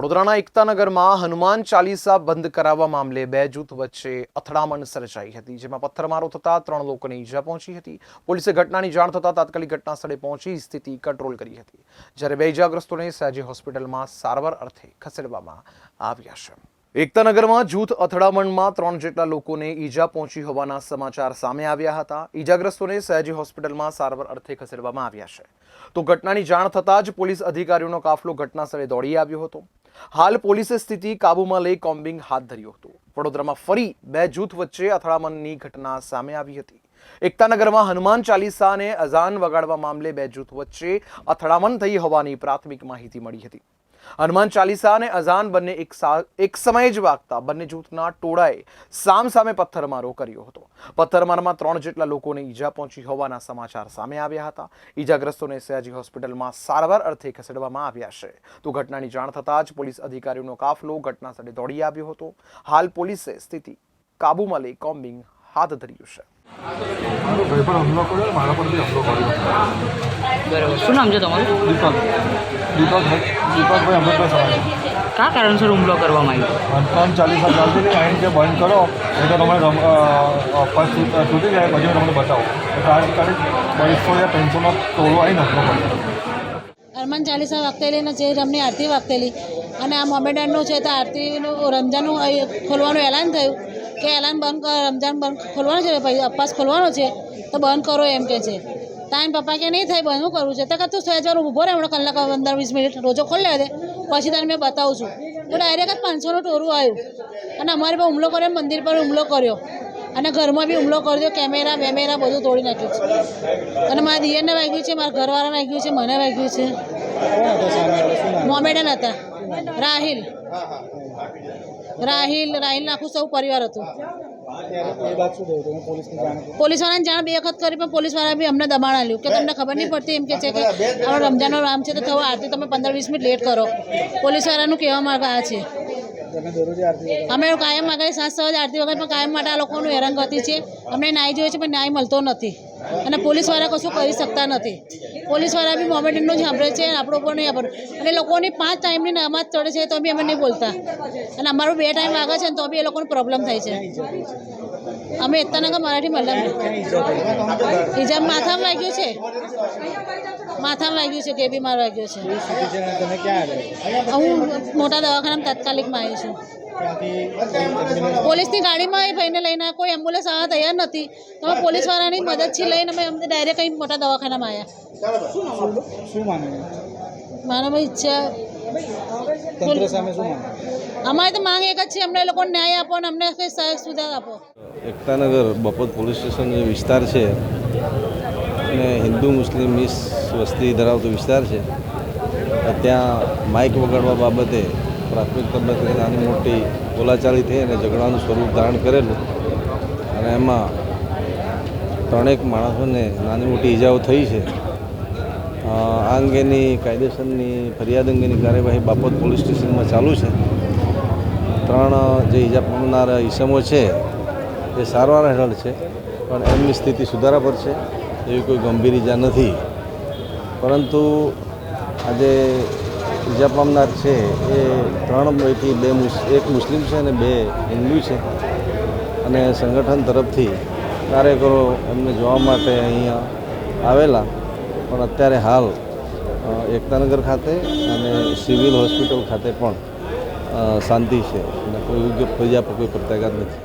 વડોદરાના એકતાનગરમાં હનુમાન ચાલીસા બંધ કરાવવા મામલે બે જૂથ વચ્ચે અથડામણ સર્જાઈ હતી, જેમાં પથ્થરમારો થતા ત્રણ લોકોને ઈજા પહોંચી હતી. પોલીસે ઘટનાની જાણ થતાં તાત્કાલિક ઘટના સ્થળે પહોંચી સ્થિતિ કંટ્રોલ કરી હતી. જ્યારે બે ઈજાગ્રસ્તોને સયાજી હોસ્પિટલમાં સારવાર અર્થે ખસેડવામાં આવ્યા છે. એકતાનગરમાં જૂથ અથડામણમાં ત્રણ જેટલા લોકોને ઈજા પહોંચી હોવાના સમાચાર સામે આવ્યા હતા. ઈજાગ્રસ્તોને સયાજી હોસ્પિટલમાં સારવાર અર્થે ખસેડવામાં આવ્યા છે. તો ઘટનાની જાણ થતાં જ પોલીસ અધિકારીઓનો કાફલો ઘટના સ્થળે દોડી આવ્યો હતો. હાલ પોલીસે સ્થિતિ કાબૂમાં લઈ કોમ્બિંગ હાથ ધર્યું હતું. વડોદરામાં ફરી બે જૂથ વચ્ચે અથડામણની ઘટના સામે આવી હતી. એકતાનગરમાં હનુમાન ચાલીસા અને અઝાન વગાડવા મામલે બે જૂથ વચ્ચે અથડામણ થઈ હોવાની પ્રાથમિક માહિતી મળી હતી. હનુમાન ચાલીસા અને અઝાન બંને એક એક સમયે જ વાગતા બંને જૂથના ટોળાએ સામ સામે પથ્થરમારો કર્યો હતો. પથ્થરમારમાં ત્રણ જેટલા લોકોને ઈજા પહોંચી હોવાના સમાચાર સામે આવ્યા હતા. ઈજાગ્રસ્તોને સયાજી હોસ્પિટલમાં સારવાર અર્થે ખસેડવામાં આવ્યા છે. તો ઘટનાની જાણ થતાં જ પોલીસ અધિકારીઓનો કાફલો ઘટના સ્થળે દોડી આવ્યો હતો. હાલ પોલીસે સ્થિતિ કાબૂમાં લઈ કોમ્બિંગ હાથ ધર્યું છે. ભાઈ પર હુમલો કર્યો મારા પર બી હુમલો કર્યો. બરાબર. શું નામ છે તમારું? દીપક. દીપક દીપકભાઈ અમૃતભાઈ સવારે. કયા કારણસર હુમલો કરવામાં આવ્યો? ત્રણ ચાલીસા ચાલતી હતી આઈને કે બંધ કરો એ તો તમે રમ અ, તૂટી જાય પછી તમને બતાવો તો તાત્કાલિક બસો યા ત્રણસોનો ટોળો આવીને હુમલો કર્યો. હનુમાન ચાલીસા વાગતેલી અને જે રમની આરતી વાગતેલી. અને આ મોમેડનનું છે તો આરતીનું રમજાનનું ખોલવાનું એલાન થયું. કે એલાન બંધ કર રમજાન બંધ ખોલવાનું છે પછી અપાસ ખોલવાનો છે તો બંધ કરો એમ કે છે. તાન પપ્પા કે નહીં થાય બંધ કરવું છે. તો કે તું સહેજ વાર ઊભો રહે હમણાં કલાક પંદર વીસ મિનિટ રોજો ખોલી દે પછી તને મેં બતાવું છું. તો ડાયરેક્ટ જ પાંચસોનું ટોરું આવ્યું. અને અમારે પર હુમલો કર્યો મંદિર પર હુમલો કર્યો. અને ઘરમાં બી હુમલો કરી દો કેમેરા વેમેરા બધું તોડી નાખ્યું છે. અને મારા દિયરને વાગ્યું છે મારા ઘરવાળાને વાગ્યું છે મને વાગ્યું છે. મોમેડન હતા. રાહિલ. રાહિલ રાહિલ આખું સૌ પરિવાર હતું. પોલીસવાળાને જાણ બે વખત કરી, પણ પોલીસવાળા બી અમને દબાણ આલ્યું કે તમને ખબર નહીં પડતી એમ કે છે કે અમારો રમજાનનો રામ છે, તો થવા આરતી તમે પંદર, વીસ મિનિટ લેટ કરો. પોલીસવાળાનું કહેવા માંગે આ છે. અમે કાયમ આગળ સાત સવાજ આરતી વગર પણ કાયમ માટે આ લોકોનું હેરાનગતિ છે. અમને ન્યાય જોઈએ છે, પણ ન્યાય મળતો નથી. અને પોલીસવાળા કશું કરી શકતા નથી. પોલીસવાળા બી મોમેન્ટનું જ સાંભળે છે આપણો પણ નહીં સાંભળે. અને લોકોની પાંચ ટાઈમની નમાજ ચડે છે તો બી અમે નહીં બોલતા. અને અમારું બે ટાઈમ વાગે છે ને તો બી એ લોકોને પ્રોબ્લેમ થાય છે. અમે એકતાનગર મરાઠી મલ્લમ હિજાબ માથામાં વાગ્યું છે? માથામાં વાગ્યું છે કે બી માર વાગ્યો છે? હું મોટા દવાખાનામાં તાત્કાલિકમાં આવી છું. પોલીસની ગાડીમાં એ ભાઈને લઈને કોઈ એમ્બ્યુલન્સ આવવા તૈયાર નથી. તો અમે પોલીસવાળાની મદદથી લઈને અમે અમને ડાયરેક્ટ અહીં મોટા દવાખાનામાં આવ્યા. મારામાં ઈચ્છા. અમારે તો માંગ એક જ છે અમને એ લોકોને ન્યાય આપો અને અમને કંઈ સહાય સુધાર આપો. એકતાનગર બપોત પોલીસ સ્ટેશન જે વિસ્તાર છે અને હિન્દુ મુસ્લિમ મિસ વસ્તી ધરાવતો વિસ્તાર છે ત્યાં માઇક વગાડવા બાબતે પ્રાથમિક તબક્કે નાની મોટી બોલાચાલી થઈ અને ઝઘડાનું સ્વરૂપ ધારણ કરેલું. અને એમાં ત્રણેક માણસોને નાની મોટી ઈજાઓ થઈ છે. આ અંગેની કાયદેસરની ફરિયાદ અંગેની કાર્યવાહી બાપત પોલીસ સ્ટેશનમાં ચાલુ છે. ત્રણ જે ઈજા પામનાર ઈસમો છે, એ સારવાર હેઠળ છે, પણ એમની સ્થિતિ સુધારા પર છે, એવી કોઈ ગંભીર ઈજા નથી. પરંતુ આજે ઈજા પામનાર છે એ ત્રણ પૈકી બે એક મુસ્લિમ છે અને બે હિન્દુ છે. અને સંગઠન તરફથી કાર્યકરો એમને જોવા માટે અહીંયા આવેલા. પણ અત્યારે હાલ એકતાનગર ખાતે અને સિવિલ હોસ્પિટલ ખાતે પણ શાંતિ છે. અને કોઈ યોગ્ય ફરિયાદ કોઈ પ્રત્યાઘાત નથી.